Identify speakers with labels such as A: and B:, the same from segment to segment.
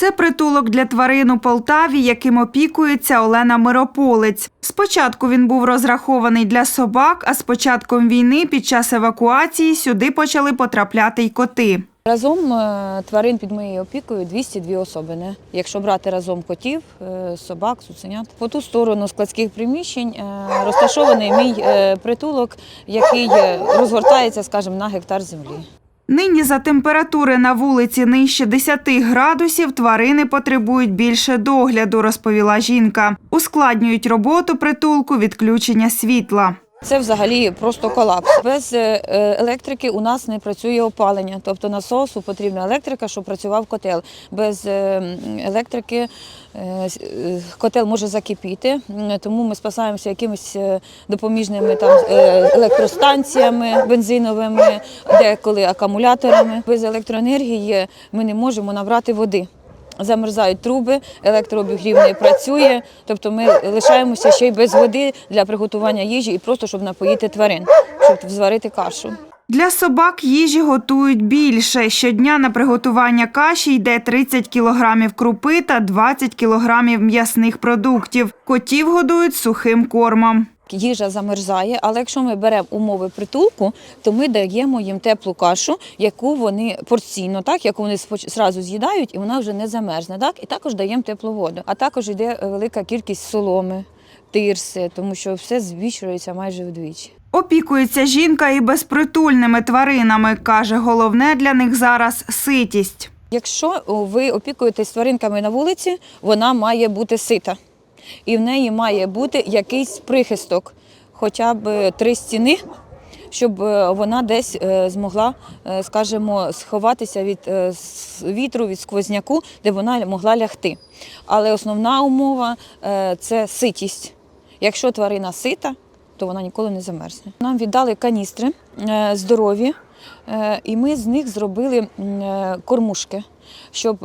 A: Це притулок для тварин у Полтаві, яким опікується Олена Мирополець. Спочатку він був розрахований для собак, а з початком війни під час евакуації сюди почали потрапляти й коти.
B: Разом е, тварин під моєю опікою 202 особини. Якщо брати разом котів, е, собак, цуценят. По ту сторону складських приміщень е, розташований мій притулок, який розгортається, скажімо, на гектар землі.
A: Нині за температури на вулиці нижче 10 градусів тварини потребують більше догляду, розповіла жінка. Ускладнюють роботу притулку відключення світла.
B: Це взагалі просто колапс. Без е, електрики у нас не працює опалення. Тобто насосу потрібна електрика, щоб працював котел. Без е, електрики е, котел може закипіти, тому ми спасаємося якимись допоміжними там електростанціями бензиновими, деколи акумуляторами. Без електроенергії ми не можемо набрати води. Замерзають труби, електрообігрів не працює, тобто ми лишаємося ще й без води для приготування їжі і просто щоб напоїти тварин, щоб зварити кашу.
A: Для собак їжі готують більше. Щодня на приготування каші йде 30 кілограмів крупи та 20 кілограмів м'ясних продуктів. Котів годують сухим кормом.
B: Їжа замерзає, але якщо ми беремо умови притулку, то ми даємо їм теплу кашу, яку вони порційно, так яку вони споч- зразу з'їдають, і вона вже не замерзне. Так і також даємо теплу воду. А також йде е, велика кількість соломи, тирси, тому що все збільшується майже вдвічі.
A: Опікується жінка і безпритульними тваринами. Каже, головне для них зараз ситість.
B: Якщо ви опікуєтесь тваринками на вулиці, вона має бути сита. І в неї має бути якийсь прихисток, хоча б три стіни, щоб е, вона десь е, змогла, е, скажімо, сховатися від вітру, від сквозняку, де вона могла лягти. Але основна умова це ситість. Якщо тварина сита, то вона ніколи не замерзне. Нам віддали каністри е, здорові, е, і ми з них зробили е, кормушки, щоб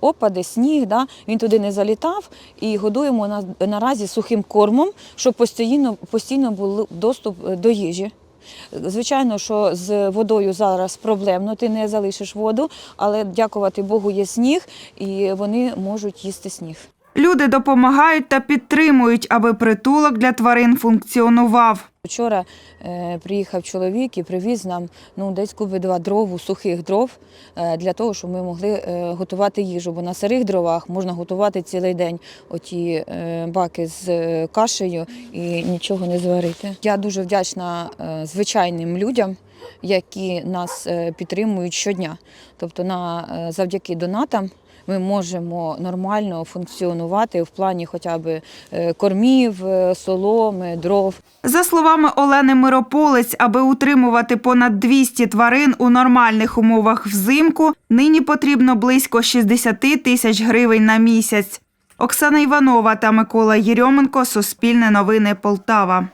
B: опади, сніг, да, він туди не залітав, і годуємо на, наразі сухим кормом, щоб постійно, постійно був доступ до їжі. Звичайно, що з водою зараз проблемно, ти не залишиш воду, але дякувати Богу, є сніг, і вони можуть їсти сніг.
A: Люди допомагають та підтримують, аби притулок для тварин функціонував.
B: Вчора е, приїхав чоловік і привіз нам ну, десь куби два дрову, сухих дров, е, для того, щоб ми могли е, готувати їжу. Бо на сирих дровах можна готувати цілий день оті е, баки з е, кашею і нічого не зварити. Я дуже вдячна е, звичайним людям, які нас е, підтримують щодня. Тобто, на, е, завдяки донатам. Ми можемо нормально функціонувати в плані хоча б е, кормів, соломи, дров.
A: За словами Олени Мирополець, аби утримувати понад 200 тварин у нормальних умовах взимку, нині потрібно близько 60 тисяч гривень на місяць. Оксана Іванова та Микола Єрьоменко, Суспільне новини Полтава.